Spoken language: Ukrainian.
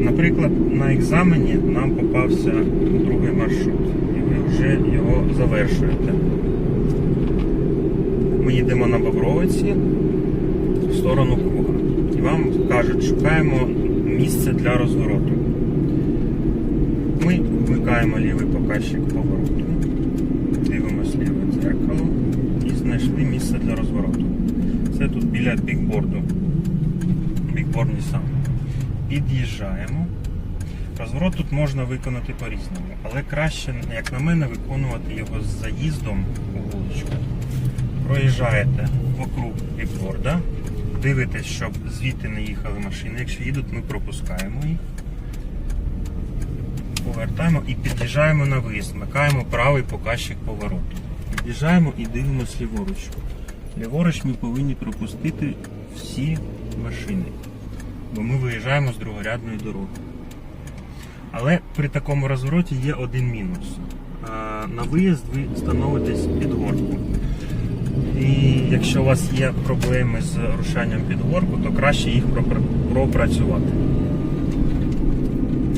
Наприклад, на екзамені нам попався другий маршрут, і ви вже його завершуєте. Ми їдемо на Бобровиці в сторону круга. І вам кажуть, шукаємо місце для розвороту. Ми вмикаємо лівий показчик повороту, дивимося ліве дзеркало і знайшли місце для розвороту. Це тут біля бікборду. Бікборд Nissan. Під'їжджаємо. Розворот тут можна виконати по-різному, але краще, як на мене, виконувати його з заїздом у вуличку. Проїжджаєте вокруг бікборда, дивитесь, щоб звідти не їхали машини. Якщо їдуть, ми пропускаємо їх. Повертаємо і під'їжджаємо на виїзд, вмикаємо правий показчик повороту. Під'їжджаємо і дивимося ліворуч. Ліворуч ми повинні пропустити всі машини, бо ми виїжджаємо з другорядної дороги. Але при такому розвороті є один мінус. На виїзд ви становитесь під горку. І якщо у вас є проблеми з рушанням під горку, то краще їх пропрацювати.